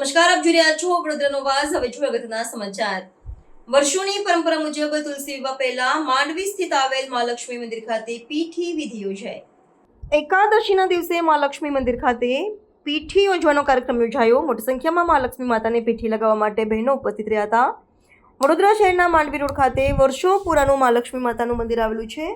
આપ જોઈ રહ્યા છો વડોદરાનો વાસ. હવે જોઈએ અગત્યના સમાચાર. વર્ષોની પરંપરા મુજબ તુલસી વિવાહ પહેલા માંડવી સ્થિત આવેલ મહાલક્ષ્મી મંદિર ખાતે પીઠી વિધિ યોજાઈ. એકાદશીના દિવસે મહાલક્ષ્મી મંદિર ખાતે પીઠી યોજવાનો કાર્યક્રમ યોજાયો. મોટી સંખ્યામાં મહાલક્ષ્મી માતાને પીઠી લગાવવા માટે બહેનો ઉપસ્થિત રહ્યા હતા. વડોદરા શહેરના માંડવી રોડ ખાતે વર્ષો પુરાનું મહાલક્ષ્મી માતાનું મંદિર આવેલું છે.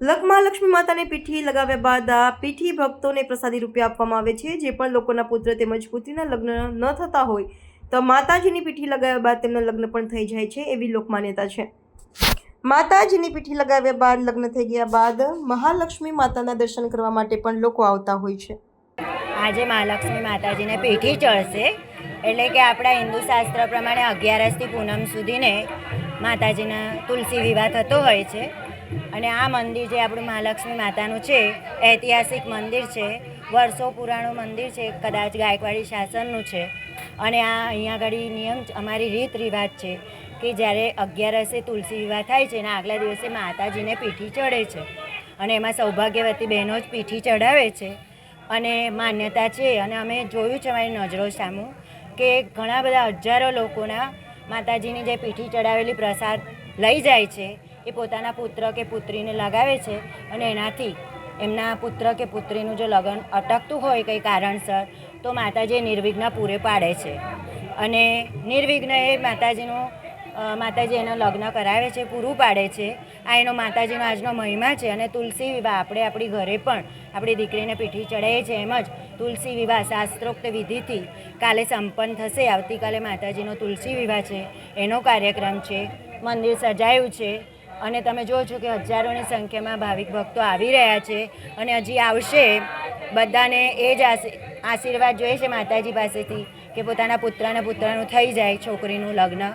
લક લક્ષ્મી માતાને પીઠી લગાવ્યા બાદ આ પીઠી ભક્તોને પ્રસાદી રૂપે આપવામાં આવે છે, જે પણ લોકોના પુત્ર તેમજ પુત્રીના લગ્ન ન થતા હોય, તો માતાજીની પીઠી લગાવ્યા બાદ તેમના લગ્ન પણ થઈ જાય છે એવી લોકમાન્યતા છે. માતાજીની પીઠી લગાવ્યા બાદ લગ્ન થઈ ગયા બાદ મહાલક્ષ્મી માતાના દર્શન કરવા માટે પણ લોકો આવતા હોય છે. આજે મહાલક્ષ્મી માતાજીને પીઠી ચડશે, એટલે કે આપણા હિન્દુ શાસ્ત્ર પ્રમાણે અગિયારસથી પૂનમ સુધીને માતાજીના તુલસી વિવાહ થતો હોય છે. અને આ મંદિર જે આપણું મહાલક્ષ્મી માતાનું છે, ઐતિહાસિક મંદિર છે, વર્ષો પુરાણું મંદિર છે, કદાચ ગાયકવાડી શાસનનું છે. અને આ અહીંયા આગળ નિયમ અમારી રીત રિવાજ છે કે જ્યારે અગિયારસે તુલસી વિવાહ થાય છે અને આગલા દિવસે માતાજીને પીઠી ચડે છે. અને એમાં સૌભાગ્યવતી બહેનો જ પીઠી ચડાવે છે. અને માન્યતા છે, અને અમે જોયું છે અમારી નજરો સામું કે ઘણા બધા હજારો લોકોના માતાજીની જે પીઠી ચડાવેલી પ્રસાદ લઈ જાય છે. એ પોતાના પુત્ર કે પુત્રીને લગાવે છે અને એનાથી એમના પુત્ર કે પુત્રીનું જો લગ્ન અટકતું હોય કંઈ કારણસર, તો માતાજી નિર્વિઘ્ન પૂરે પાડે છે. અને નિર્વિઘ્ન એ માતાજીનું માતાજી એનું લગ્ન કરાવે છે, પૂરું પાડે છે. આ એનો માતાજીનો આજનો મહિમા છે અને તુલસી વિવાહ આપણે આપણી ઘરે પણ આપણી દીકરીને પીઠી ચડાવીએ છીએ એમ જ તુલસી વિવાહ શાસ્ત્રોક્ત વિધિથી કાલે સંપન્ન થશે. આવતીકાલે માતાજીનો તુલસી વિવાહ છે. એનો કાર્યક્રમ છે. મંદિર સજાયું છે. અને તમે જુઓ છો કે હજારોની સંખ્યામાં ભાવિક ભક્તો આવી રહ્યા છે અને હજી આવશે. બધાને એ જ આશી- આશીર્વાદ જોઈએ છે માતાજી પાસેથી કે પોતાના પુત્રને પુત્રનું થઈ જાય છોકરીનું લગ્ન.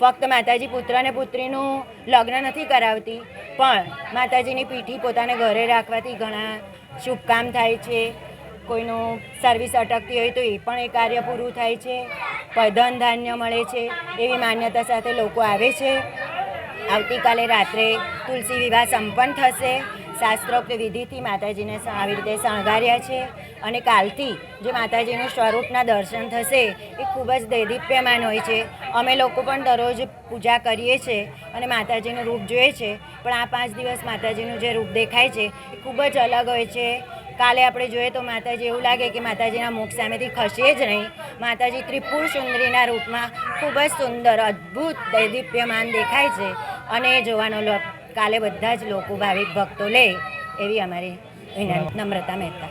ફક્ત માતાજી પુત્ર અને પુત્રીનું લગ્ન નથી કરાવતી, પણ માતાજીની પીઠી પોતાને ઘરે રાખવાથી ઘણા શુભ કામ થાય છે. કોઈનું સર્વિસ અટકતી હોય તો એ પણ એ કાર્ય પૂરું થાય છે. પધન ધન ધાન્ય મળે છે એવી માન્યતા સાથે લોકો આવે છે. આવતીકાલે રાત્રે તુલસી વિવાહ સંપન્ન થશે. શાસ્ત્રોક્ત વિધિથી માતાજીને આવી રીતે શણગાર્યા છે અને કાલથી જે માતાજીનું સ્વરૂપના દર્શન થશે એ ખૂબ જ દૈદીપ્યમાન હોય છે. અમે લોકો પણ દરરોજ પૂજા કરીએ છીએ અને માતાજીનું રૂપ જોઈએ છે. પણ આ પાંચ દિવસ માતાજીનું જે રૂપ દેખાય છે એ ખૂબ જ અલગ હોય છે. કાલે આપણે જોઈએ તો માતાજી એવું લાગે કે માતાજીના મુખ સામેથી ખસે જ નહીં. માતાજી ત્રિપુર સુંદરીના રૂપમાં ખૂબ જ સુંદર, અદ્ભુત, દૈદીપ્યમાન દેખાય છે. અને જોવાનો કાલે બધા જ લોકો ભાવિક ભક્તો લે એવી અમારી નમ્રતા મહેતા.